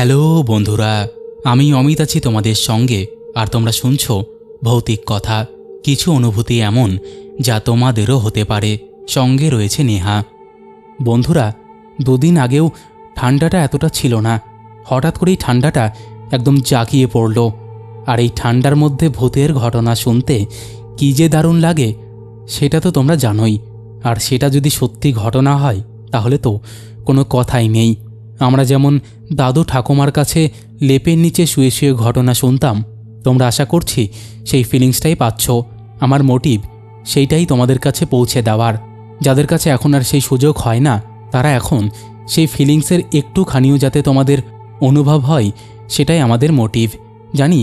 Hello বন্ধুরা, আমি অমিত আছি তোমাদের সঙ্গে, আর তোমরা শুনছো ভৌতিক কথা, কিছু অনুভূতি এমন যা তোমাদেরও হতে পারে। সঙ্গে রয়েছে নেহা। বন্ধুরা, দুদিন আগেও ঠান্ডাটা এতটা ছিল না। হঠাৎ করেই ঠান্ডাটা একদম জাগিয়ে পড়ল। আর এই ঠান্ডার মধ্যে ভূতের ঘটনা শুনতে কী যে দারুণ লাগে, সেটা তো তোমরা জানোই। আর সেটা যদি সত্যি ঘটনা হয়, তাহলে তো কোনো কথাই নেই। আমরা যেমন দাদু ঠাকুমার কাছে লেপের নিচে শুয়ে শুয়ে ঘটনা শুনতাম, তোমরা আশা করছি সেই ফিলিংসটাই পাচ্ছ। আমার মোটিভ সেইটাই তোমাদের কাছে পৌঁছে দেওয়ার। যাদের কাছে এখন আর সেই সুযোগ হয় না, তারা এখন সেই ফিলিংসের একটুখানিও যাতে তোমাদের অনুভব হয়, সেটাই আমাদের মোটিভ জানি,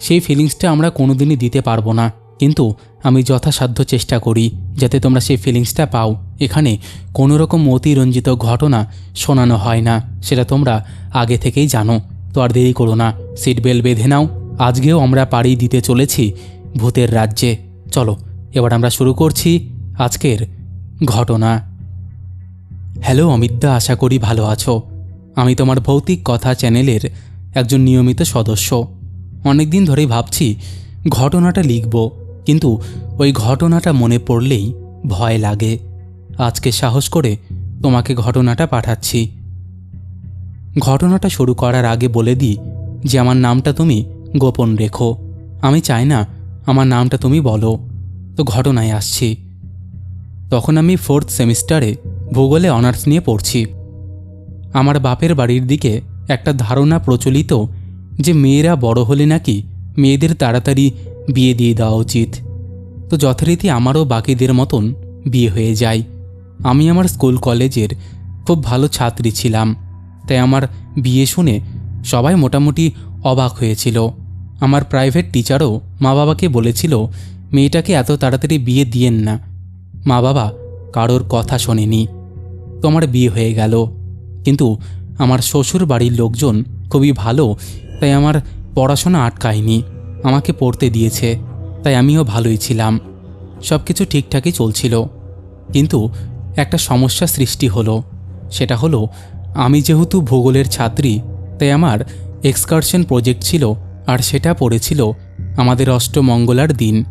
সেই ফিলিংসটা আমরা কোনোদিনই দিতে পারব না, কিন্তু আমি যথাসাধ্য চেষ্টা করি যাতে তোমরা সেই ফিলিংসটা পাও। এখানে কোনো রকম মতিরঞ্জিত ঘটনা শোনানো হয় না, সেটা তোমরা আগে থেকেই জানো। তো আর দেরি করো না সিট বেল্ট বেঁধে নাও। আজকেও আমরা পাড়ি দিতে চলেছি ভূতের রাজ্যে। চলো, এবার আমরা শুরু করছি আজকের ঘটনা। হ্যালো, অমিতদা, আশা করি ভালো আছো। আমি তোমার ভৌতিক কথা চ্যানেলের একজন নিয়মিত সদস্য। অনেক দিন ধরেই ভাবছি ঘটনাটা লিখব। কিন্তু ওই ঘটনাটা মনে পড়লেই ভয় লাগে। আজকে সাহস করে তোমাকে ঘটনাটা পাঠাচ্ছি। ঘটনাটা শুরু করার আগে বলে দিই যে আমার নামটা তুমি গোপন রেখো। আমি চাই না আমার নামটা তুমি বলো। তো ঘটনায় আসছি। তখন আমি ফোর্থ সেমিস্টারে ভূগোলে অনার্স নিয়ে পড়ছি। আমার বাপের বাড়ির দিকে একটা ধারণা প্রচলিত যে মেয়েরা বড় হলে নাকি মেয়েদের তাড়াতাড়ি বিয়ে দিয়ে দেওয়া উচিত। তো যথারীতি আমারও বাকিদের মতন বিয়ে হয়ে যায়। আমি আমার স্কুল কলেজের খুব ভালো ছাত্রী ছিলাম। তাই আমার বিয়ে শুনে সবাই মোটামুটি অবাক হয়েছিল। আমার প্রাইভেট টিচারও মা বাবাকে বলেছিল, মেয়েটাকে এত তাড়াতাড়ি বিয়ে দিয়েন না। মা বাবা কারোর কথা শোনেনি। তো আমার বিয়ে হয়ে গেল। কিন্তু আমার শ্বশুর বাড়ির লোকজন খুবই ভালো, তাই আমার পড়াশোনা আটকায়নি। আমাকে পড়তে দিয়েছে, তাই আমিও ভালোই ছিলাম। সব কিছু ঠিকঠাকই চলছিল। কিন্তু একটা সমস্যা সৃষ্টি হলো। সেটা হলো, আমি যেহেতু ভূগোলের ছাত্রী, তাই আমার এক্সকারশন প্রজেক্ট ছিল আর সেটা পড়েছিল আমাদের অষ্টমঙ্গলার দিন।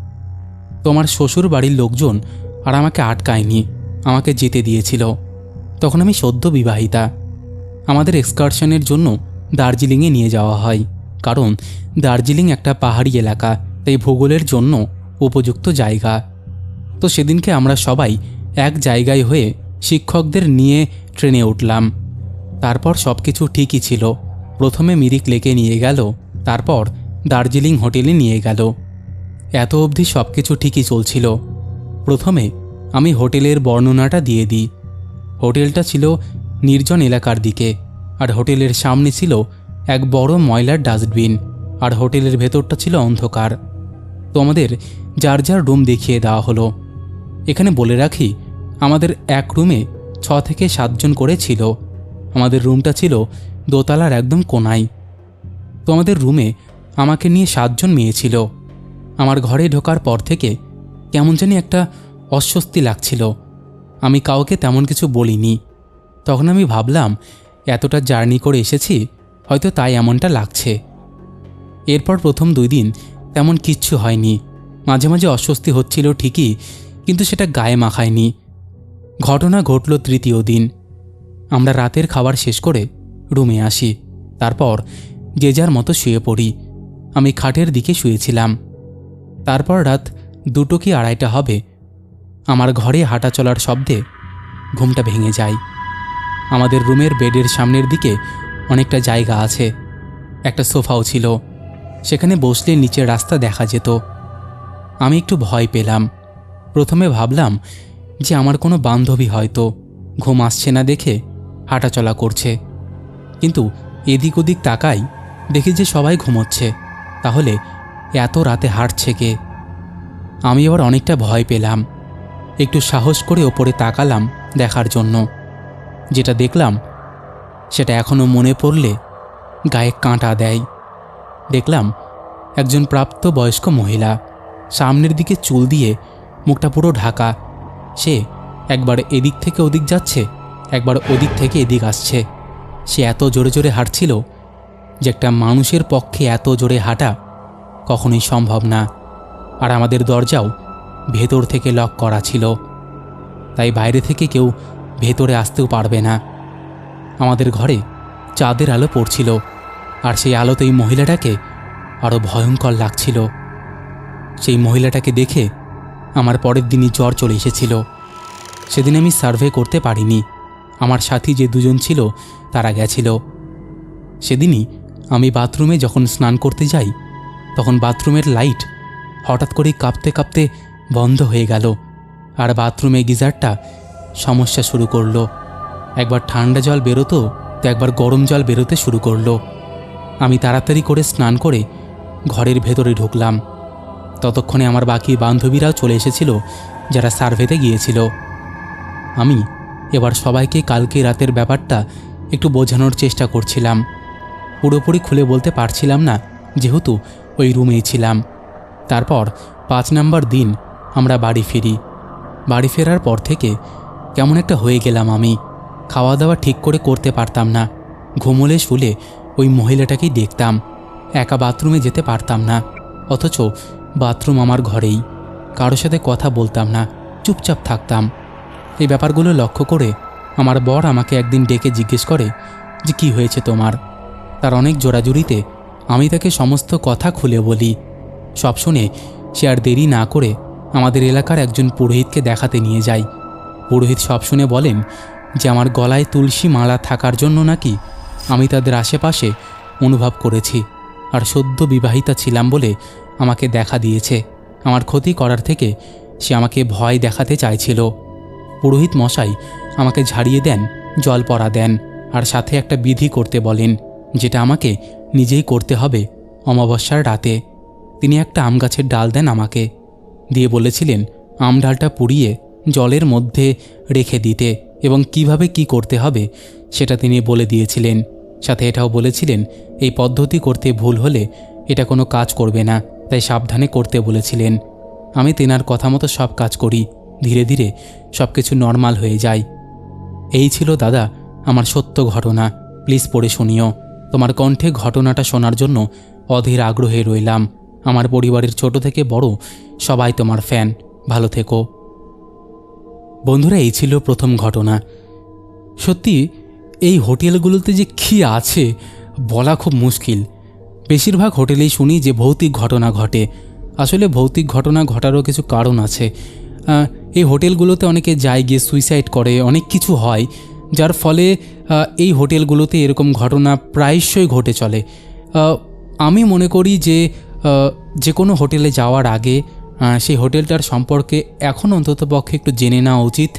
তোমার শ্বশুর বাড়ির লোকজন আর আমাকে আটকায়নি, আমাকে যেতে দিয়েছিল। তখন আমি সদ্য বিবাহিতা। আমাদের এক্সকারশনের জন্য দার্জিলিংয়ে নিয়ে যাওয়া হয়। কারণ দার্জিলিং একটা পাহাড়ি এলাকা, তাই ভূগোলের জন্য উপযুক্ত জায়গা। তো সেদিনকে আমরা সবাই এক জায়গায় হয়ে শিক্ষকদের নিয়ে ট্রেনে উঠলাম। তারপর সব কিছু ঠিকই ছিল। প্রথমে মিরিক লেকে নিয়ে গেল, তারপর দার্জিলিং হোটেলে নিয়ে গেল। এত অবধি সব কিছু ঠিকই চলছিল। প্রথমে আমি হোটেলের বর্ণনাটা দিয়ে দিই। হোটেলটা ছিল নির্জন এলাকার দিকে, আর হোটেলের সামনে ছিল এক বড় ময়লার ডাস্টবিন, আর হোটেলের ভেতরটা ছিল অন্ধকার। তো আমাদের যার যার রুম দেখিয়ে দেওয়া হলো। এখানে বলে রাখি, আমাদের এক রুমে ছ থেকে সাতজন করে ছিল। আমাদের রুমটা ছিল দোতলার একদম কোনায়। তো আমাদের রুমে আমাকে নিয়ে সাতজন মেয়ে ছিল। আমার ঘরে ঢোকার পর থেকে কেমন জানি একটা অস্বস্তি লাগছিল। আমি কাউকে তেমন কিছু বলিনি। তখন আমি ভাবলাম, এতটা জার্নি করে এসেছি হয়তো তাই এমনটা লাগছে। এরপর প্রথম দুই দিন তেমন কিচ্ছু হয়নি। মাঝে মাঝে অস্বস্তি হচ্ছিল ঠিকই, কিন্তু সেটা গায়ে মাখায়নি। ঘটনা ঘটল তৃতীয় দিন। আমরা রাতের খাবার শেষ করে রুমে আসি। তারপর যে যার মতো শুয়ে পড়ি। আমি খাটের দিকে শুয়েছিলাম। তারপর রাত দুটো কি আড়াইটা হবে? আমার ঘরে হাঁটা চলার শব্দে ঘুমটা ভেঙে যায়। আমাদের রুমের বেডের সামনের দিকে অনেকটা জায়গা আছে। একটা সোফাও ছিল। সেখানে বসলে নিচের রাস্তা দেখা যেত। আমি একটু ভয় পেলাম। প্রথমে ভাবলাম যে আমার কোনো বান্ধবী হয়তো ঘুম আসছে না দেখে হাঁটাচলা করছে। কিন্তু এদিক ওদিক তাকাই দেখি যে সবাই ঘুমোচ্ছে। তাহলে এত রাতে হাঁটছে কে? আমি আবার অনেকটা ভয় পেলাম। একটু সাহস করে ওপরে তাকালাম দেখার জন্য। যেটা দেখলাম সেটা এখনও মনে পড়লে গায়ে কাঁটা দেয়। দেখলাম একজন প্রাপ্ত বয়স্ক মহিলা সামনের দিকে চুল দিয়ে মুখটা পুরো ঢাকা। সে একবার এদিক থেকে ওদিক যাচ্ছে, একবার ওদিক থেকে এদিক আসছে। সে এত জোরে জোরে হাঁটছিল যে একটা মানুষের পক্ষে এত জোরে হাঁটা কখনোই সম্ভব না। আর আমাদের দরজাও ভেতর থেকে লক করা ছিল। তাই বাইরে থেকে কেউ ভেতরে আসতেও পারবে না। আমাদের ঘরে চাঁদের আলো পড়ছিল, আর সেই আলোতে এই মহিলাটাকে আরও ভয়ঙ্কর লাগছিল। সেই মহিলাটাকে দেখে আমার পরের দিনই জ্বর চলে এসেছিল। সেদিন আমি সার্ভে করতে পারিনি। আমার সাথী যে দুজন ছিল, তারা গেছিল। সেদিনই আমি বাথরুমে যখন স্নান করতে যাই, তখন বাথরুমের লাইট হঠাৎ করেই কাঁপতে কাঁপতে বন্ধ হয়ে গেল, আর বাথরুমে গিজারটা সমস্যা শুরু করল। একবার ঠান্ডা জল বেরোতো তো একবার গরম জল বেরোতে শুরু করল। আমি তাড়াতাড়ি করে স্নান করে ঘরের ভেতরে ঢুকলাম। ততক্ষণে আমার বাকি বান্ধবীরাও চলে এসেছিল, যারা সার্ভেতে গিয়েছিল। আমি এবার সবাইকে কালকে রাতের ব্যাপারটা একটু বোঝানোর চেষ্টা করছিলাম। পুরোপুরি খুলে বলতে পারছিলাম না, যেহেতু ওই রুমেই ছিলাম। তারপর পাঁচ নাম্বার দিন আমরা বাড়ি ফিরি। বাড়ি ফেরার পর থেকে কেমন একটা হয়ে গেলাম আমি। খাওয়া দাওয়া ঠিক করে করতে পারতাম না। ঘুমোলে শুলে ওই মহিলাটাকেই দেখতাম। একা বাথরুমে যেতে পারতাম না। অথচ বাথরুম আমার ঘরেই। কারোর সাথে কথা বলতাম না। চুপচাপ থাকতাম। এই ব্যাপারগুলো লক্ষ্য করে আমার বর আমাকে একদিন ডেকে জিজ্ঞেস করে যে কি হয়েছে তোমার? তার অনেক জোড়াজুড়িতে আমি তাকে সমস্ত কথা খুলে বলি। সব শুনে সে আর দেরি না করে আমাদের এলাকার একজন পুরোহিতকে দেখাতে নিয়ে যায়। পুরোহিত সব শুনে বলেন যে আমার গলায় তুলসী মালা থাকার জন্য নাকি আমি তাদের আশেপাশে অনুভব করেছি আর সদ্য বিবাহিতা ছিলাম বলে আমাকে দেখা দিয়েছে। আমার ক্ষতি করার থেকে সে আমাকে ভয় দেখাতে চাইছিল। পুরোহিত মশাই আমাকে ঝাড়িয়ে দেন, জল পরা দেন আর সাথে একটা বিধি করতে বলেন, যেটা আমাকে নিজেই করতে হবে অমাবস্যার রাতে। তিনি একটা আম গাছের ডাল দেন আমাকে, দিয়ে বলেছিলেন, আম ডালটা পুড়িয়ে জলের মধ্যে রেখে দিতে। এবং কীভাবে কি করতে হবে, সেটা তিনি বলে দিয়েছিলেন। সাথে এটাও বলেছিলেন, এই পদ্ধতি করতে ভুল হলে এটা কোনো কাজ করবে না, তাই সাবধানে করতে বলেছিলেন। আমি তেনার কথা মতো সব কাজ করি, ধীরে ধীরে সব কিছু নর্মাল হয়ে যায়। এই ছিল দাদা, আমার সত্য ঘটনা। প্লিজ পড়ে শুনিও। তোমার কণ্ঠে ঘটনাটা শোনার জন্য অধীর আগ্রহে রইলাম। আমার পরিবারের ছোট থেকে বড় সবাই তোমার ফ্যান। ভালো থেকো। বন্ধুরা, এই ছিল প্রথম ঘটনা। সত্যি, এই হোটেলগুলোতে যে কী আছে বলা খুব মুশকিল। বেশিরভাগ হোটেলেই শুনি যে ভৌতিক ঘটনা ঘটে। আসলে ভৌতিক ঘটনা ঘটারও কিছু কারণ আছে। এই হোটেলগুলোতে অনেকে যায় গিয়ে সুইসাইড করে, অনেক কিছু হয়, যার ফলে এই হোটেলগুলোতে এরকম ঘটনা প্রায়শই ঘটে চলে। আমি মনে করি যে যে কোনো হোটেলে যাওয়ার আগে সেই হোটেলটার সম্পর্কে এখন অন্তত পক্ষে একটু জেনে নেওয়া উচিত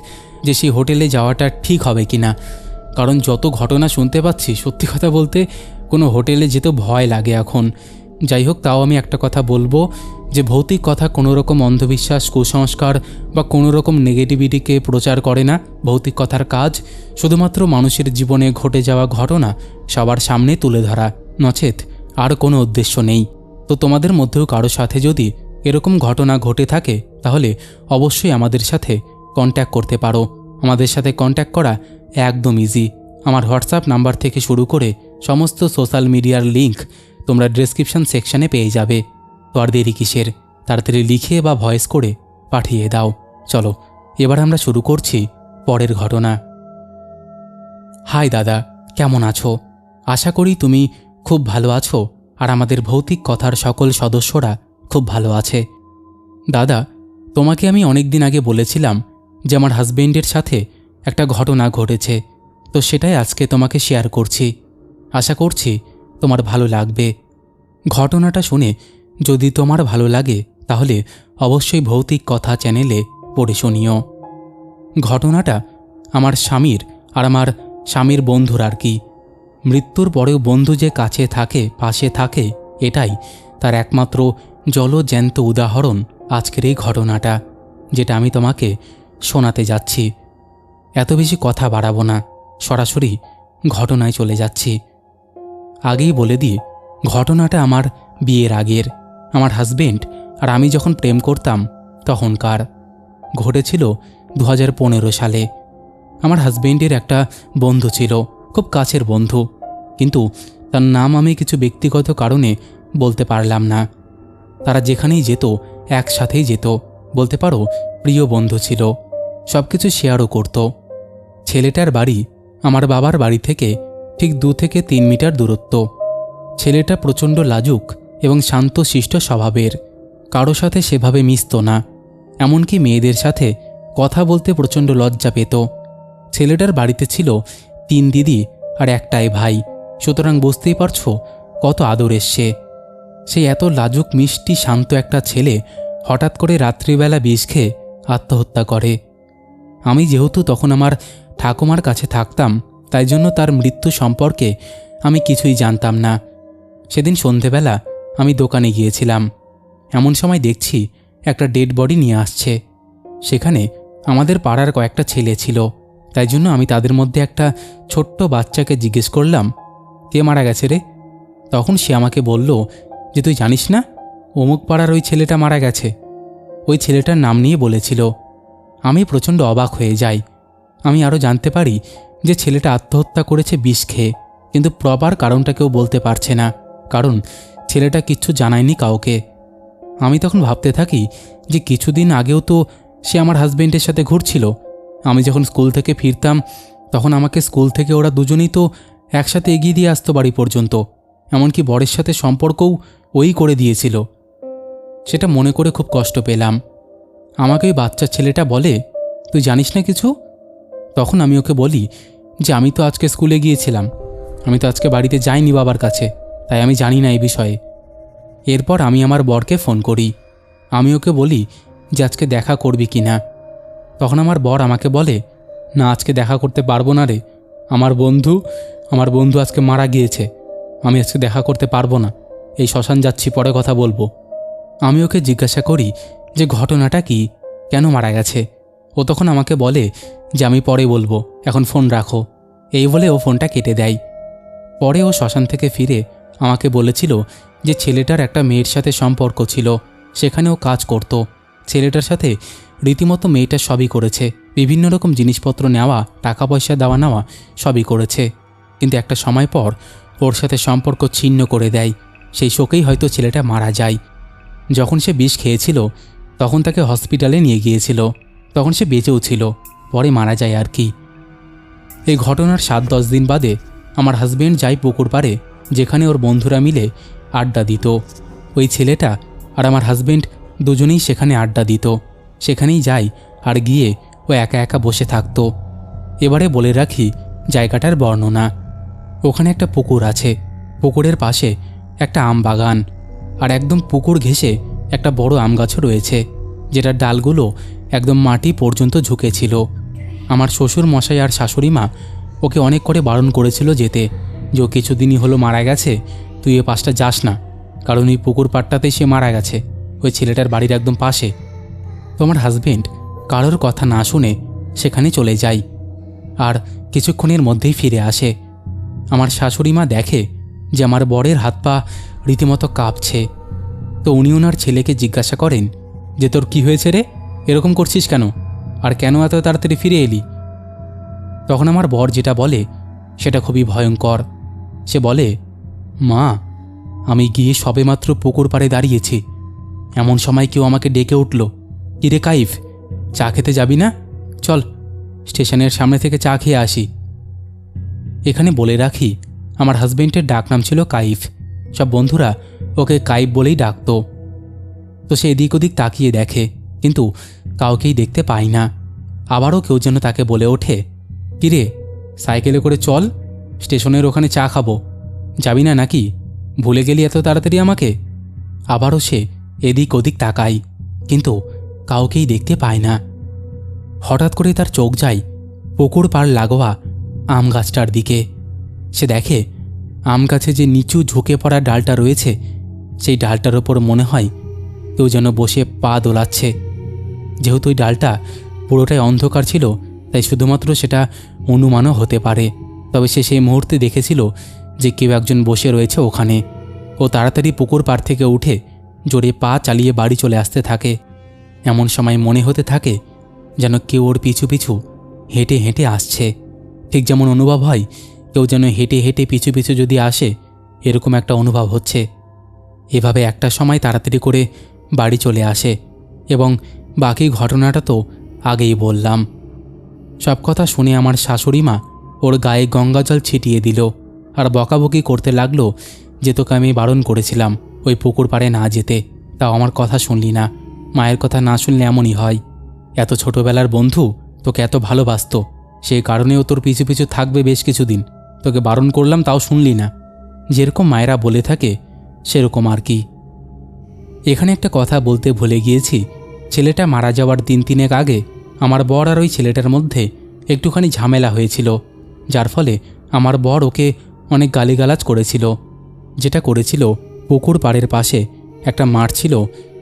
যে সেই হোটেলে যাওয়াটা ঠিক হবে কি না। কারণ যত ঘটনা শুনতে পাচ্ছি, সত্যি কথা বলতে কোনো হোটেলে যেতে ভয় লাগে এখন। যাই হোক, তাও আমি একটা কথা বলব যে ভৌতিক কথা কোনো রকম অন্ধবিশ্বাস, কুসংস্কার বা কোনো রকম নেগেটিভিটিকে প্রচার করে না। ভৌতিক কথার কাজ শুধুমাত্র মানুষের জীবনে ঘটে যাওয়া ঘটনা সবার সামনে তুলে ধরা। নচেত, আর কোনো উদ্দেশ্য নেই। তো তোমাদের মধ্যেও কারও সাথে যদি এরকম ঘটনা ঘটে থাকে, তাহলে অবশ্যই আমাদের সাথে কন্ট্যাক্ট করতে পারো। আমাদের সাথে কন্ট্যাক্ট করা একদম ইজি আমার হোয়াটসঅ্যাপ নাম্বার থেকে শুরু করে সমস্ত সোশ্যাল মিডিয়ার লিংক তোমরা ডেসক্রিপশন সেকশনে পেয়ে যাবে। তো আর দেরি কিসের? তাড়াতাড়ি লিখে বা ভয়েস করে পাঠিয়ে দাও। চলো, এবার আমরা শুরু করছি পরের ঘটনা। হাই দাদা, কেমন আছো? আশা করি তুমি খুব ভালো আছো, আর আমাদের ভৌতিক কথার সকল সদস্যরা খুব ভালো আছে। দাদা, তোমাকে আমি অনেক দিন আগে বলেছিলাম যে আমার হাজবেন্ডের সাথে একটা ঘটনা ঘটেছে, তো সেটাই আজকে তোমাকে শেয়ার করছি। আশা করছি তোমার ভালো লাগবে। ঘটনাটা শুনে যদি তোমার ভালো লাগে, তাহলে অবশ্যই ভৌতিক কথা চ্যানেলে পড়ে শুনিও। ঘটনাটা আমার স্বামীর আর আমার স্বামীর বন্ধুর আর কি। মৃত্যুর পরেও বন্ধু যে কাছে থাকে, পাশে থাকে, এটাই তার একমাত্র জলজ্যান্ত উদাহরণ আজকের এই ঘটনাটা, যেটা আমি তোমাকে শোনাতে যাচ্ছি। এত বেশি কথা বাড়াবো না, সরাসরি ঘটনায় চলে যাচ্ছি। আগেই বলে দিই, ঘটনাটা আমার বিয়ের আগের, আমার হাজবেন্ড আর আমি যখন প্রেম করতাম তখনকার। ঘটেছিল দু হাজার পনেরো সালে। আমার হাজবেন্ডের একটা বন্ধু ছিল, খুব কাছের বন্ধু, কিন্তু তার নাম আমি কিছু ব্যক্তিগত কারণে বলতে পারলাম না। তারা যেখানেই যেত, একসাথেই যেত। বলতে পারো, প্রিয় বন্ধু ছিল। সব কিছু শেয়ারও করত। ছেলেটার বাড়ি আমার বাবার বাড়ি থেকে ঠিক দু থেকে তিন মিটার দূরত্ব। ছেলেটা প্রচণ্ড লাজুক এবং শান্ত, শিষ্ট স্বভাবের। কারও সাথে সেভাবে মিশত না। এমনকি মেয়েদের সাথে কথা বলতে প্রচণ্ড লজ্জা পেত। ছেলেটার বাড়িতে ছিল তিন দিদি আর একটাই ভাই। সুতরাং বুঝতেই পারছ কত আদরের সে। সে এত লাজুক, মিষ্টি, শান্ত একটা ছেলে, হঠাৎ করে রাত্রিবেলা বিষ খেয়ে আত্মহত্যা করে। আমি যেহেতু তখন আমার ঠাকুমার কাছে থাকতাম, তাই জন্য তার মৃত্যু সম্পর্কে আমি কিছুই জানতাম না। সেদিন সন্ধেবেলা আমি দোকানে গিয়েছিলাম। এমন সময় দেখছি একটা ডেড বডি নিয়ে আসছে। সেখানে আমাদের পাড়ার কয়েকটা ছেলে ছিল। তাই জন্য আমি তাদের মধ্যে একটা ছোট্ট বাচ্চাকে জিজ্ঞেস করলাম, কে মারা গেছে রে? তখন সে আমাকে বলল যে তুই জানিস না, অমুক পাড়ার ওই ছেলেটা মারা গেছে। ওই ছেলেটার নাম নিয়ে বলেছিল, আমি প্রচণ্ড অবাক হয়ে যাই। আমি আরও জানতে পারি যে ছেলেটা আত্মহত্যা করেছে বিষ খেয়ে, কিন্তু প্রপার কারণটা কেউ বলতে পারছে না, কারণ ছেলেটা কিচ্ছু জানায়নি কাউকে। আমি তখন ভাবতে থাকি যে কিছুদিন আগেও তো সে আমার হাজবেন্ডের সাথে ঘুরছিল। আমি যখন স্কুল থেকে ফিরতাম, তখন আমাকে স্কুল থেকে ওরা দুজনেই তো একসাথে এগিয়ে দিয়ে আসতো বাড়ি পর্যন্ত। এমনকি বরের সাথে সম্পর্কও ওই করে দিয়েছিল। সেটা মনে করে খুব কষ্ট পেলাম। আমাকে ওই বাচ্চা ছেলেটা বলে, তুই জানিস না কিছু? তখন আমি ওকে বলি যে, আমি তো আজকে স্কুলে গিয়েছিলাম। আমি তো আজকে বাড়িতে যাইনি বাবার কাছে, তাই আমি জানি না এই বিষয়ে। এরপর আমি আমার বরকে ফোন করি। আমি ওকে বলি যে, আজকে দেখা করবি কি না? তখন আমার বর আমাকে বলে, না, আজকে দেখা করতে পারব না রে। আমার বন্ধু আমার বন্ধু আজকে মারা গিয়েছে। আমি আজকে দেখা করতে পারব না। এই শ্মশান যাচ্ছি, পরে কথা বলব। আমি ওকে জিজ্ঞাসা করি যে ঘটনাটা কি, কেন মারা গেছে? ও তখন আমাকে বলে যে আমি পরে বলব, এখন ফোন রাখো। এই বলে ও ফোনটা কেটে দেয়। পরে ও শ্মশান থেকে ফিরে আমাকে বলেছিল যে ছেলেটার একটা মেয়ের সাথে সম্পর্ক ছিল, সেখানে ও কাজ করত। ছেলেটার সাথে রীতিমতো মেয়েটা সবই করেছে, বিভিন্ন রকম জিনিসপত্র নেওয়া টাকা পয়সা দেওয়া নেওয়া সবই করেছে। কিন্তু একটা সময় পর ওর সাথে সম্পর্ক ছিন্ন করে দেয়। সেই শোকেই হয়তো ছেলেটা মারা যায়। যখন সে বিষ খেয়েছিল, তখন তাকে হসপিটালে নিয়ে গিয়েছিল। তখন সে বেঁচেও ছিল, পরে মারা যায় আর কি। এই ঘটনার সাত দশ দিন বাদে আমার হাজবেন্ড যায় পুকুর পাড়ে, যেখানে ওর বন্ধুরা মিলে আড্ডা দিত। ওই ছেলেটা আর আমার হাজবেন্ড দুজনেই সেখানে আড্ডা দিত। সেখানেই যাই আর গিয়ে ও একা একা বসে থাকতো। এবারে বলে রাখি, জায়গাটার বর্ণনা। ওখানে একটা পুকুর আছে। পুকুরের পাশে একটা আম বাগান আর একদম পুকুর ঘেঁষে একটা বড় আম গাছও রয়েছে, যেটার ডালগুলো একদম মাটি পর্যন্ত ঝুঁকেছিল। আমার শ্বশুর মশাই আর শাশুড়ি মা ওকে অনেক করে বারণ করেছিল যেতে, যে ও কিছুদিনই হলো মারা গেছে, তুই এ পাশটা যাস না, কারণ এই পুকুর পাড়টাতেই সে মারা গেছে, ওই ছেলেটার বাড়ির একদম পাশে। তোমার হাজবেন্ড কারোর কথা না শুনে সেখানে চলে যায় আর কিছুক্ষণের মধ্যেই ফিরে আসে। আমার শাশুড়ি মা দেখে যে আমার বরের হাত পা রীতিমতো কাঁপছে। তো উনি ওনার ছেলেকে জিজ্ঞাসা করেন, যে তোর কি হয়েছে রে? এরকম করছিস কেন? আর কেন এত তাড়াতাড়ি ফিরে এলি? তখন আমার বর যেটা বলে, সেটা খুবই ভয়ঙ্কর। সে বলে, মা, আমি গিয়ে সবেমাত্র পুকুর পাড়ে দাঁড়িয়েছি। এমন সময় কেউ আমাকে ডেকে উঠল, কিরে কাইফ, চা খেতে যাবি না? চল, স্টেশনের সামনে থেকে চা খেয়ে আসি। এখানে বলে রাখি আমার হাজবেন্ডের ডাক নাম ছিল কাইফ। সব বন্ধুরা ওকে কাইফ বলেই ডাকতো। তো সে এদিক ওদিক তাকিয়ে দেখে, কিন্তু কাউকেই দেখতে পায় না। আবারও কেউ যেন তাকে বলে ওঠে, কিরে, সাইকেলে করে চল, স্টেশনের ওখানে চা খাব। যাবি না নাকি? ভুলে গেলি এত তাড়াতাড়ি আমাকে? আবারও সে এদিক ওদিক তাকায়, কিন্তু কাউকেই দেখতে পায় না। হঠাৎ করে তার চোখ যায় পুকুর পাড় লাগোয়া আম গাছটার দিকে। সে দেখে, আম গাছে যে নিচু ঝুঁকে পড়া ডালটা রয়েছে, সেই ডালটার ওপর মনে হয় কেউ যেন বসে পা দোলাচ্ছে। যেহেতু ওই ডালটা পুরোটাই অন্ধকার ছিল, তাই শুধুমাত্র সেটা অনুমানও হতে পারে। তবে সে সেই মুহূর্তে দেখেছিল যে কেউ একজন বসে রয়েছে ওখানে। ও তাড়াতাড়ি পুকুর পাড় থেকে উঠে জোরে পা চালিয়ে বাড়ি চলে আসতে থাকে। এমন সময় মনে হতে থাকে যেন কেউ ওর পিছু পিছু হেঁটে হেঁটে আসছে। ঠিক যেমন অনুভব হয় কেউ যেন হেঁটে হেঁটে পিছু পিছু যদি আসে, এরকম একটা অনুভব হচ্ছে। এভাবে একটা সময় তাড়াতাড়ি করে বাড়ি চলে আসে এবং বাকি ঘটনাটা তো আগেই বললাম। সব কথা শুনে আমার শাশুড়ি মা ওর গায়ে গঙ্গাজল ছিটিয়ে দিল আর বকাবকি করতে লাগল যে তোকে আমি বারণ করেছিলাম ওই পুকুর পাড়ে না যেতে। তাও আমার কথা শুনলি না। মায়ের কথা না শুনলে এমনই হয়। এত ছোটবেলার বন্ধু তোকে এত ভালোবাসতো সেই কারণেও তোর পিছু পিছু থাকবে বেশ কিছুদিন। তোকে বারণ করলাম তাও শুনলি না। যেরকম মায়েরা বলে থাকে, সেরকম আর কি। এখানে একটা কথা বলতে ভুলে গিয়েছি। ছেলেটা মারা যাওয়ার দিন তিনেক আগে আমার বর আর ওই ছেলেটার মধ্যে একটুখানি ঝামেলা হয়েছিল, যার ফলে আমার বর ওকে অনেক গালিগালাজ করেছিল। যেটা করেছিল, পুকুর পাড়ের পাশে একটা মাঠ ছিল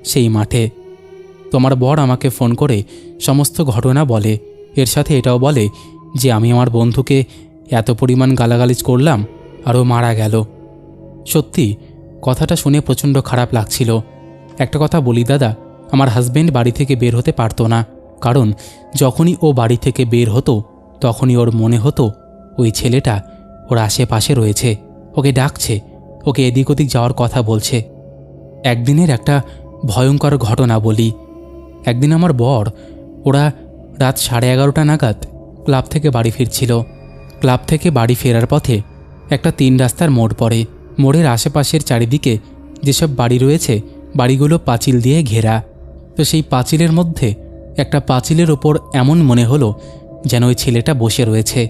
সেই মাঠে। তোমার বর আমাকে ফোন করে সমস্ত ঘটনা বলে। এর সাথে এটাও বলে যে, আমি আমার বন্ধুকে এত পরিমাণ গালাগালিজ করলাম আর ও মারা গেল। সত্যি, কথাটা শুনে প্রচণ্ড খারাপ লাগছিল। একটা কথা বলি, দাদা, আমার হাজবেন্ড বাড়ি থেকে বের হতে পারতো না। কারণ, যখনই ও বাড়ি থেকে বের হতো, তখনই ওর মনে হতো, ওই ছেলেটা ওর আশেপাশে রয়েছে, ওকে ডাকছে, ওকে এদিক ওদিক যাওয়ার কথা বলছে। একদিনের একটা ভয়ঙ্কর ঘটনা বলি। একদিন আমার বর, ওরা রাত সাড়ে এগারোটা নাগাদ ক্লাব থেকে বাড়ি ফিরছিল। ক্লাব থেকে বাড়ি ফেরার পথে একটা তিন রাস্তার মোড় পড়ে। মোড়ের আশেপাশের চারিদিকে যেসব বাড়ি রয়েছে, বাড়িগুলো পাঁচিল দিয়ে ঘেরা। তো সেই পাঁচিলের মধ্যে একটা পাঁচিলের ওপর এমন মনে হলো যেন ওই ছেলেটা বসে রয়েছে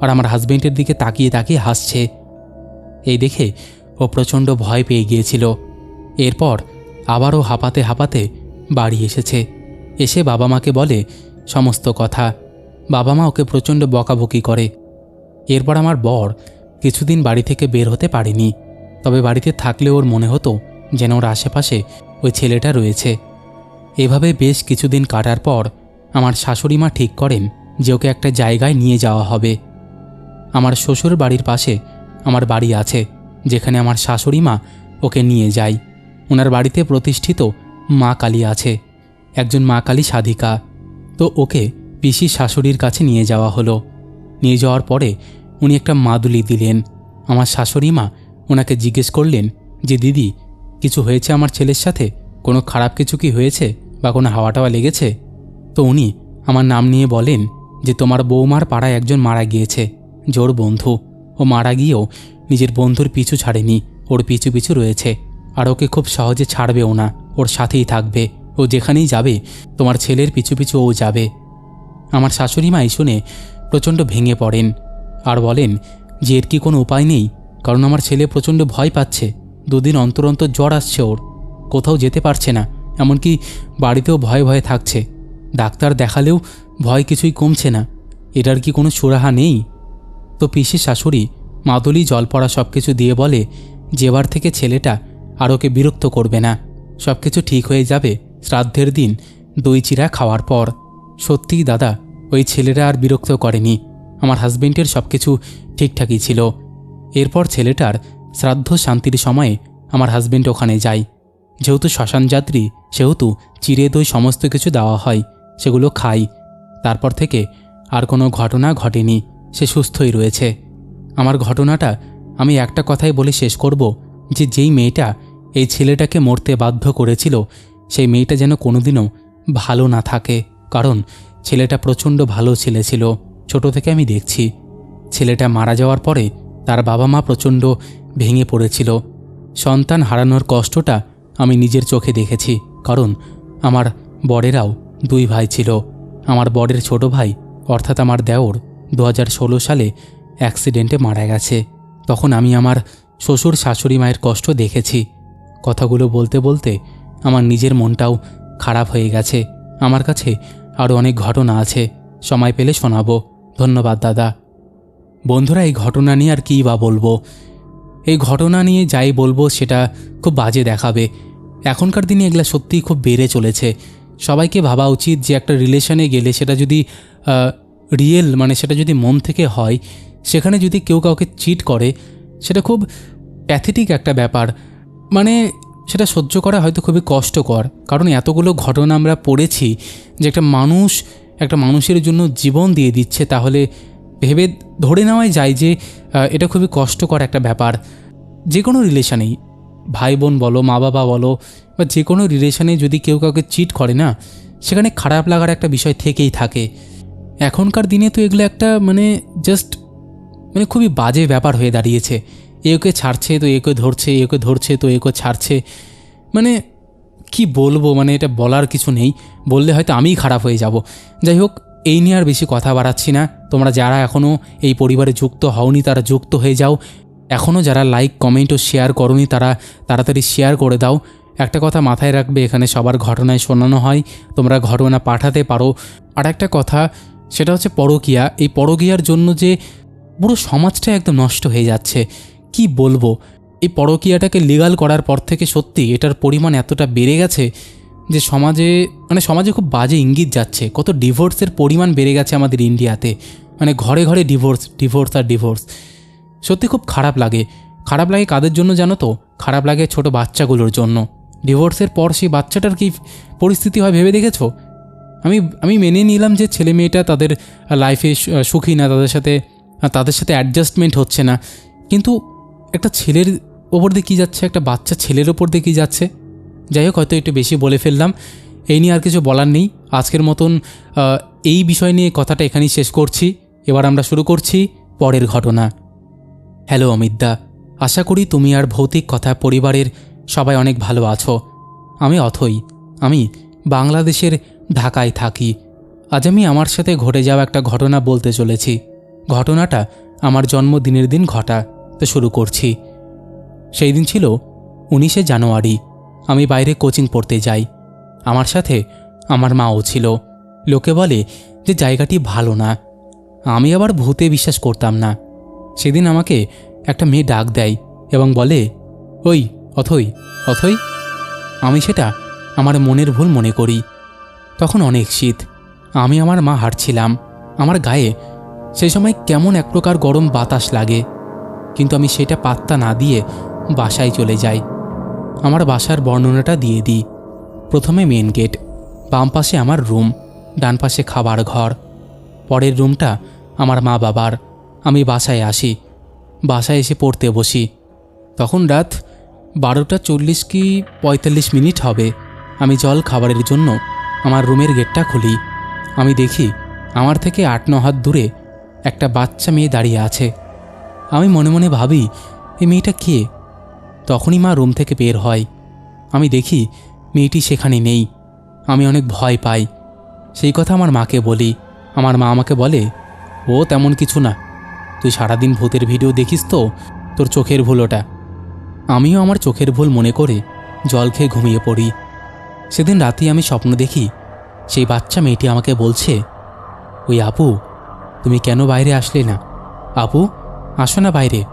আর আমার হাজবেন্ডের দিকে তাকিয়ে তাকিয়ে হাসছে। এই দেখে ও প্রচণ্ড ভয় পেয়ে গিয়েছিল। এরপর আবারও হাঁপাতে হাঁপাতে বাড়ি এসেছে। এসে বাবা মাকে বলে সমস্ত কথা। বাবা মা ওকে প্রচণ্ড বকাবকি করে। এরপর আমার বর কিছুদিন বাড়ি থেকে বের হতে পারেনি, তবে বাড়িতে থাকলে ওর মনে হতো যেন ওর আশেপাশে ওই ছেলেটা রয়েছে। এভাবে বেশ কিছুদিন কাটার পর আমার শাশুড়ি মা ঠিক করেন যে ওকে একটা জায়গায় নিয়ে যাওয়া হবে। আমার শ্বশুর বাড়ির পাশে আমার বাড়ি আছে, যেখানে আমার শাশুড়ি মা ওকে নিয়ে যায়। ওনার বাড়িতে প্রতিষ্ঠিত মা কালী আছে, একজন মা কালী সাধিকা। তো ওকে পিসি শাশুড়ির কাছে নিয়ে যাওয়া হলো। নিয়ে যাওয়ার পরে উনি একটা মাদুলি দিলেন। আমার শাশুড়ি মা ওনাকে জিজ্ঞেস করলেন যে, দিদি, কিছু হয়েছে আমার ছেলের সাথে? কোনো খারাপ কিছু কি হয়েছে? বা কোনো হাওয়া টাওয়া লেগেছে? তো উনি আমার নাম নিয়ে বলেন যে, তোমার বৌমার পাড়ায় একজন মারা গিয়েছে, জোর বন্ধু। ও মারা গিয়েও নিজের বন্ধুর পিছু ছাড়েনি, ওর পিছু পিছু রয়েছে। আর ওকে খুব সহজে ছাড়বেও না, ওর সাথেই থাকবে। ও যেখানেই যাবে, তোমার ছেলের পিছু পিছু ও যাবে। আমার শাশুড়ি মা শুনে প্রচণ্ড ভেঙে পড়েন আর বলেন যে এর কি কোনো উপায় নেই, কারণ আমার ছেলে প্রচণ্ড ভয় পাচ্ছে। দুদিন অন্তর অন্তর জ্বর আসছে ওর। কোথাও যেতে পারছে না, এমনকি বাড়িতেও ভয়ে ভয়ে থাকছে। ডাক্তার দেখালেও ভয় কিছুই কমছে না। এটার কি কোনো সুরাহা নেই? তো পিসির শাশুড়ি মাদুলি জল পড়া সব কিছু দিয়ে বলে যে এবার থেকে ছেলেটা আর ওকে বিরক্ত করবে না সব কিছু ঠিক হয়ে যাবে শ্রাদ্ধের দিন দই চিরা খাওয়ার পর। সত্যিই দাদা ওই ছেলেরা আর বিরক্ত করেনি। আমার হাজবেন্ডের সব কিছু ঠিকঠাকই ছিল। এরপর ছেলেটার শ্রাদ্ধ শান্তির সময়ে আমার হাজবেন্ড ওখানে যায়। যেহেতু শ্মশান যাত্রী, সেহেতু চিড়ে দই সমস্ত কিছু দেওয়া হয়, সেগুলো খাই। তারপর থেকে আর কোনো ঘটনা ঘটেনি, সে সুস্থই রয়েছে। আমার ঘটনাটা আমি একটা কথাই বলে শেষ করব যে যেই মেয়েটা এই ছেলেটাকে মরতে বাধ্য করেছিল, সেই মেয়েটা যেন কোনোদিনও ভালো না থাকে। কারণ ছেলেটা প্রচণ্ড ভালো ছেলে ছিল, ছোট থেকে আমি দেখছি। ছেলেটা মারা যাওয়ার পরে তার বাবা মা প্রচণ্ড ভেঙে পড়েছিল। সন্তান হারানোর কষ্টটা আমি নিজের চোখে দেখেছি, কারণ আমার বরেরাও দুই ভাই ছিল। আমার বরের ছোট ভাই, অর্থাৎ আমার দেওর দু হাজার ষোলো সালে অ্যাক্সিডেন্টে মারা গেছে। তখন আমি আমার শ্বশুর শাশুড়ি মায়ের কষ্ট দেখেছি। কথাগুলো বলতে বলতে আমার নিজের মনটাও খারাপ হয়ে গেছে। আমার কাছে আরও অনেক ঘটনা আছে। সময় পেলে শোনাবো। ধন্যবাদ, দাদা। বন্ধুরা, এই ঘটনা নিয়ে আর কী বা বলব? এই ঘটনা নিয়ে যাই বলব, সেটা খুব বাজে দেখাবে। এখনকার দিনে এগুলা সত্যিই খুব বেড়ে চলেছে। সবাইকে ভাবা উচিত যে একটা রিলেশনে গেলে সেটা যদি রিয়েল মানে সেটা যদি মন থেকে হয়, সেখানে যদি কেউ কাউকে চিট করে, সেটা খুব প্যাথেটিক একটা ব্যাপার। মানে সেটা সহ্য করা হয়তো খুবই কষ্টকর। কারণ এতগুলো ঘটনা আমরা পড়েছি যে একটা মানুষ, একটা মানুষের জন্য জীবন দিয়ে দিচ্ছে, তাহলে ভেবে ধরে নেওয়াই যায় যে এটা খুবই কষ্টকর একটা ব্যাপার। যে কোনো রিলেশানেই ভাই বোন বলো মা বাবা বলো, বা যে কোনো রিলেশানে যদি কেউ কাউকে চিট করে না, সেখানে খারাপ লাগার একটা বিষয় থেকেই থাকে। এখনকার দিনে তো এগুলো একটা মানে জাস্ট মানে খুবই বাজে ব্যাপার হয়ে দাঁড়িয়েছে। এ ওকে ছাড়ছে তো একে ধরছে এ ওকে ধরছে তো একে ছাড়ছে। মানে কি বলব? মানে এটা বলার কিছু নেই। বললে হয়তো আমিই খারাপ হয়ে যাব। যাই হোক, এই নিয়ে আর বেশি কথা বাড়াচ্ছি না। তোমরা যারা এখনও এই পরিবারে যুক্ত হওনি, তারা যুক্ত হয়ে যাও। এখনও যারা লাইক কমেন্ট ও শেয়ার করনি, তারা তাড়াতাড়ি শেয়ার করে দাও। একটা কথা মাথায় রাখবে, এখানে সবার ঘটনায় শোনানো হয়। তোমরা ঘটনা পাঠাতে পারো। আর একটা কথা, সেটা হচ্ছে পরকিয়া। এই পরকিয়ার জন্য যে পুরো সমাজটা একদম নষ্ট হয়ে যাচ্ছে। কি বলব? এই পরকীয়াটাকে লিগাল করার পর থেকে সত্যি এটার পরিমাণ এতটা বেড়ে গেছে যে সমাজে মানে সমাজে খুব বাজে ইঙ্গিত যাচ্ছে। কত ডিভোর্সের পরিমাণ বেড়ে গেছে আমাদের ইন্ডিয়াতে। মানে ঘরে ঘরে ডিভোর্স ডিভোর্স আর ডিভোর্স সত্যি খুব খারাপ লাগে। খারাপ লাগে কাদের জন্য জানো তো? খারাপ লাগে ছোট বাচ্চাগুলোর জন্য। ডিভোর্সের পর সেই বাচ্চাটার কি পরিস্থিতি হয় ভেবে দেখেছ? আমি আমি মেনে নিলাম যে ছেলে মেয়েটা তাদের লাইফে সুখী না, তাদের সাথে তাদের সাথে অ্যাডজাস্টমেন্ট হচ্ছে না। কিন্তু একটা ছেলের ওপর দিয়ে কী যাচ্ছে? একটা বাচ্চা ছেলের ওপর দিয়ে কী যাচ্ছে? যাই হোক, হয়তো একটু বেশি বলে ফেললাম। এই নিয়ে আর কিছু বলার নেই। আজকের মতন এই বিষয় নিয়ে কথাটা এখানেই শেষ করছি। এবার আমরা শুরু করছি পরের ঘটনা। হ্যালো, অমিতদা। আশা করি তুমি আর ভৌতিক কথা পরিবারের সবাই অনেক ভালো আছো। আমি অথই। আমি বাংলাদেশের ঢাকায় থাকি। আজ আমি আমার সাথে ঘটে যাওয়া একটা ঘটনা বলতে চলেছি। ঘটনাটা আমার জন্মদিনের দিন ঘটা। তো শুরু করছি। সেই দিন ছিল উনিশে জানুয়ারি। আমি বাইরে কোচিং পড়তে যাই। আমার সাথে আমার মাও ছিল। লোকে বলে যে জায়গাটি ভালো না। আমি আবার ভূতে বিশ্বাস করতাম না। সেদিন আমাকে একটা মেয়ে ডাক দেয় এবং বলে, ওই, অথই অথই। আমি সেটা আমার মনের ভুল মনে করি। তখন অনেক শীত। আমি আমার মা হাঁটছিলাম। আমার গায়ে সেই সময় কেমন এক প্রকার গরম বাতাস লাগে। কিন্তু আমি সেটা পাত্তা না দিয়ে বাসায় চলে যাই। আমার বাসার বর্ণনাটা দিয়ে দিই। প্রথমে মেন গেট বাম পাশে আমার রুম ডান পাশে খাবার ঘর। পরের রুমটা আমার মা বাবার। আমি বাসায় আসি। বাসায় এসে পড়তে বসি। তখন রাত বারোটা চল্লিশ কি পঁয়তাল্লিশ মিনিট হবে। আমি জল খাবারের জন্য আমার রুমের গেটটা খুলি। আমি দেখি আমার থেকে আট ন হাত দূরে একটা বাচ্চা মেয়ে দাঁড়িয়ে আছে। আমি মনে মনে ভাবি এই মেয়েটা কে? তখনই মা রুম থেকে বের হয়। আমি দেখি, মেয়েটি সেখানে নেই। আমি অনেক ভয় পাই। সেই কথা আমার মাকে বলি। আমার মা আমাকে বলে, ও তেমন কিছু না। তুই সারাদিন ভূতের ভিডিও দেখিস তো, তোর চোখের ভুল ওটা আমিও আমার চোখের ভুল মনে করে জল খেয়ে ঘুমিয়ে পড়ি। সেদিন রাতেই আমি স্বপ্ন দেখি, সেই বাচ্চা মেয়েটি আমাকে বলছে, ওই আপু, তুমি কেন বাইরে আসলে না? আপু আসো না বাইরে,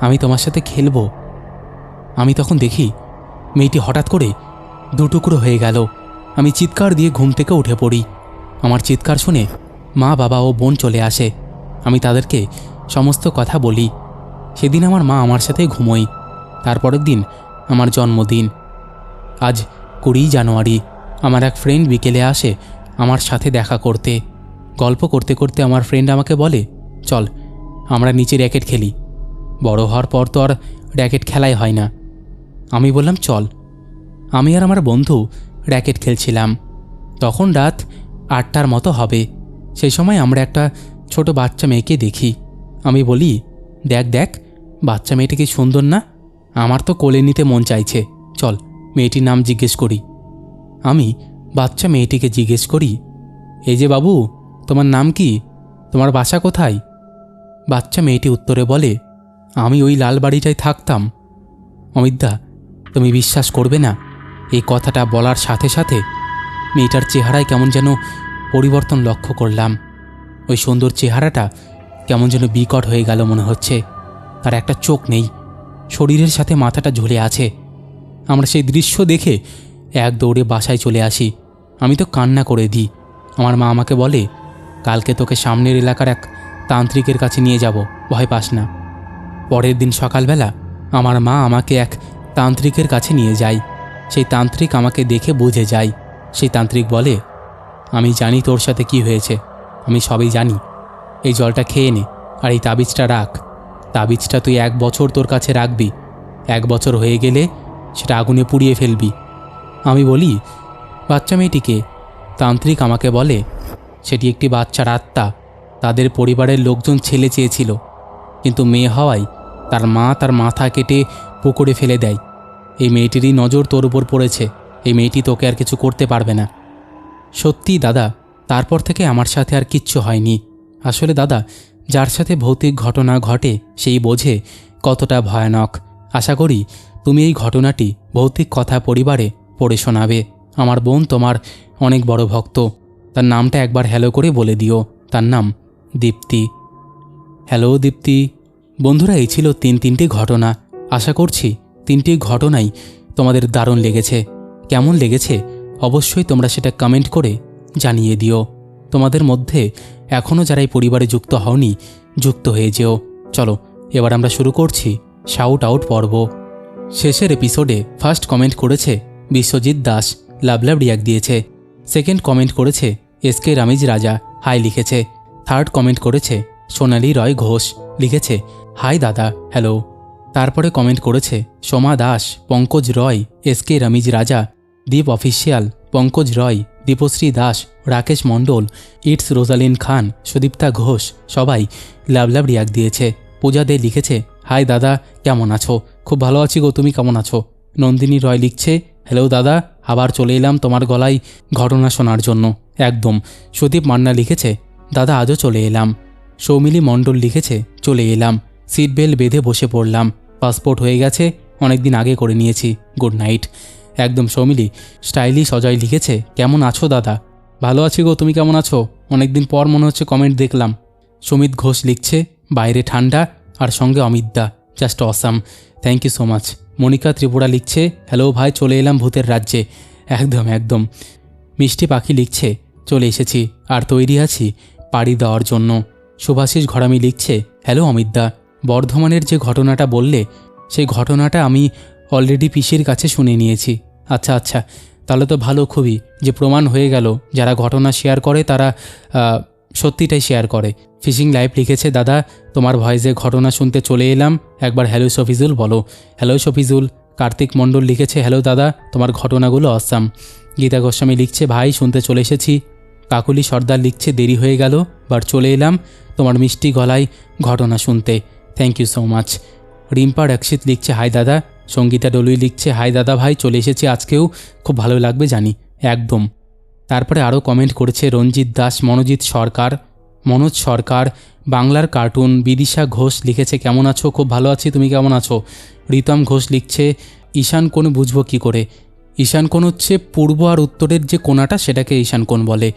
আমি তোমার সাথে খেলব। আমি তখন দেখি মেয়েটি হঠাৎ করে দুটুকরো হয়ে গেল। আমি চিৎকার দিয়ে ঘুম থেকে উঠে পড়ি। আমার চিৎকার শুনে মা, বাবা ও বোন চলে আসে। আমি তাদেরকে সমস্ত কথা বলি। সেদিন আমার মা আমার সাথে ঘুমোই তারপরের দিন আমার জন্মদিন। আজ কুড়ি জানুয়ারি। আমার এক ফ্রেন্ড বিকেলে আসে আমার সাথে দেখা করতে। গল্প করতে করতে আমার ফ্রেন্ড আমাকে বলে, চল আমরা নিচে র্যাকেট খেলি। বড় হওয়ার পর তো আর র্যাকেট খেলাই হয় না। আমি বললাম, চল। আমি আর আমার বন্ধু র্যাকেট খেলছিলাম। তখন রাত আটটার মতো হবে। সেই সময় আমরা একটা ছোট বাচ্চা মেয়েকে দেখি। আমি বলি, দেখ দেখ, বাচ্চা মেয়েটি কি সুন্দর না? আমার তো কোলে নিতে মন চাইছে। চল, মেয়েটির নাম জিজ্ঞেস করি। আমি বাচ্চা মেয়েটিকে জিজ্ঞেস করি, এই যে বাবু, তোমার নাম কি? তোমার বাসা কোথায়? বাচ্চা মেয়েটি উত্তরে বলে, আমি ওই লাল বাড়িটায় থাকতাম। অমিতদা, তুমি বিশ্বাস করবে না, এই কথাটা বলার সাথে সাথে মেয়েটার চেহারায় কেমন যেন পরিবর্তন লক্ষ্য করলাম। ওই সুন্দর চেহারাটা কেমন যেন বিকট হয়ে গেল মনে হচ্ছে। তার একটা চোখ নেই, শরীরের সাথে মাথাটা ঝুলে আছে। আমরা সেই দৃশ্য দেখে এক দৌড়ে বাসায় চলে আসি। আমি তো কান্না করে দিই। আমার মা আমাকে বলে, কালকে তোকে সামনের এলাকার এক তান্ত্রিকের কাছে নিয়ে যাব, ভয় পাস না। পরের দিন সকালবেলা আমার মা আমাকে এক তান্ত্রিকের কাছে নিয়ে যায়। সেই তান্ত্রিক আমাকে দেখে বুঝে যায়। সেই তান্ত্রিক বলে, আমি জানি তোর সাথে কি হয়েছে। আমি সবই জানি। এই জলটা খেয়ে নে আর এই তাবিজটা রাখ। তাবিজটা তুই এক বছর তোর কাছে রাখবি। এক বছর হয়ে গেলে সেটা আগুনে পুড়িয়ে ফেলবি। আমি বলি, বাচ্চা মেয়েটিকে? তান্ত্রিক আমাকে বলে, সেটি একটি বাচ্চার আত্মা। তাদের পরিবারের লোকজন ছেলে চেয়েছিল। কিন্তু মেয়ে হওয়ায় তার মা তার মাথা কেটে পুকুরে ফেলে দেয়। এই মেয়েটিরই নজর তোর উপর পড়েছে। এই মেয়েটি তোকে আর কিছু করতে পারবে না। সত্যি দাদা, তারপর থেকে আমার সাথে আর কিচ্ছু হয়নি। আসলে দাদা, যার সাথে ভৌতিক ঘটনা ঘটে সেই বোঝে কতটা ভয়ানক। আশা করি তুমি এই ঘটনাটি ভৌতিক কথা পরিবারে পড়ে শোনাবে। আমার বোন তোমার অনেক বড় ভক্ত। তার নামটা একবার হ্যালো করে বলে দিও। তার নাম দীপ্তি। হ্যালো দীপ্তি। বন্ধুরা, এই ছিল তিন তিনটি ঘটনা। আশা করছি তিনটি ঘটনাই তোমাদের দারুণ লেগেছে। কেমন লেগেছে? অবশ্যই তোমরা সেটা কমেন্ট করে জানিয়ে দিও। তোমাদের মধ্যে এখনও যারা এই পরিবারে যুক্ত হওনি, যুক্ত হয়ে যেও। চলো, এবার আমরা শুরু করছি শাউট আউট পর্ব। শেষের এপিসোডে ফার্স্ট কমেন্ট করেছে বিশ্বজিৎ দাস লাভ লাভ রিয়াক দিয়েছে। সেকেন্ড কমেন্ট করেছে S K Ramiz Raja, hi লিখেছে। থার্ড কমেন্ট করেছে সোনালি রয় ঘোষ। লিখেছে, হাই দাদা, হ্যালো। তারপরে কমেন্ট করেছে, Soma Das, Pankaj Roy, S K Ramiz Raja, Deep official, Pankaj Roy, Dipshri Das, Rakesh Mondal, it's Rosalin Khan, Sudipta Ghosh, সবাই love love react দিয়েছে। পূজা দে লিখেছে, high দাদা, কেমন আছো? খুব ভালো আছি গো, তুমি কেমন আছো? নন্দিনী রয় লিখছে, হ্যালো দাদা, আবার চলে এলাম তোমার গলায় ঘটনা শোনার জন্য। একদম। সুদীপ মান্না লিখেছে দাদা আজও চলে এলাম। সৌমিলি মণ্ডল লিখেছে, চলে এলাম। সিট বেল্ট বেঁধে বসে পড়লাম। পাসপোর্ট হয়ে গেছে, অনেকদিন আগে করে নিয়েছি। Good night. একদম সৌমিলি স্টাইলিশ অজয় লিখেছে, কেমন আছো দাদা? ভালো আছি গো, তুমি কেমন আছো? অনেকদিন পর মনে হচ্ছে কমেন্ট দেখলাম। সুমিত ঘোষ লিখছে, বাইরে ঠান্ডা আর সঙ্গে অমিতদা just awesome thank you so much Monika Tripura লিখছে হ্যালো ভাই, চলে এলাম ভূতের রাজ্যে। একদম একদম। মিষ্টি পাখি লিখছে, চলে এসেছি, আর তৈরি আছি। পাড়ি দেওয়ার জন্য। সুভাষিস ঘরামি লিখছে, হ্যালো অমিতদা, বর্ধমানের যে ঘটনাটা বললে, সেই ঘটনাটা আমি অলরেডি পিসির কাছে শুনে নিয়েছি। আচ্ছা আচ্ছা তাহলে তো ভালো খুবই, যে প্রমাণ হয়ে গেল, যারা ঘটনা শেয়ার করে, তারা সত্যিটাই শেয়ার করে। ফিশিং লাইভ লিখেছে, দাদা, তোমার ভয়েসে ঘটনা শুনতে চলে এলাম। একবার হ্যালো শফিজুল বলো। হ্যালো শফিজুল, কার্তিক মণ্ডল লিখেছে, হ্যালো দাদা, তোমার ঘটনাগুলো অসাম গীতা গোস্বামী লিখছে, ভাই, শুনতে চলে এসেছি। কাকুলি সর্দার লিখছে, দেরি হয়ে গেল বাট চলে এলাম তোমার মিষ্টি গলায় ঘটনা শুনতে। Thank you so much Rimpa Rakshit লিখছে, হাই দাদা। সঙ্গীতা ডলুই লিখছে, হাই দাদা ভাই, চলে এসেছি আজকেও, খুব ভালো লাগবে জানি। একদম। তারপরে আরও কমেন্ট করেছে, রঞ্জিত দাস, মনোজিৎ সরকার। মনোজ সরকার, বাংলার কার্টুন, বিদিশা ঘোষ লিখেছে, কেমন আছো? খুব ভালো আছি, তুমি কেমন আছো? রিতম ঘোষ লিখছে, ঈশান, কোন বুঝব কি করে? ঈশান কোণ হচ্ছে পূর্ব আর উত্তরের যে কোণাটা সেটাকে ঈশান কোণ বলে।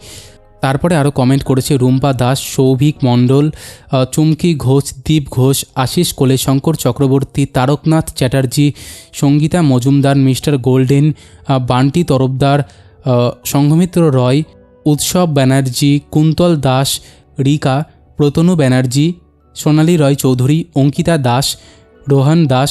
তারপরে আরও কমেন্ট করেছে, রুম্পা দাস, সৌভিক মণ্ডল চুমকি ঘোষ, দীপ ঘোষ, আশিস কোলে শঙ্কর চক্রবর্তী, তারকনাথ চ্যাটার্জি, সঙ্গীতা মজুমদার, মিস্টার গোল্ডেন বান্টি তরফদার সংঘমিত্র রয়, উৎসব ব্যানার্জি, কুন্তল দাস, রিকা, প্রতনু ব্যানার্জি, সোনালী রয় চৌধুরী অঙ্কিতা দাস, রোহান দাস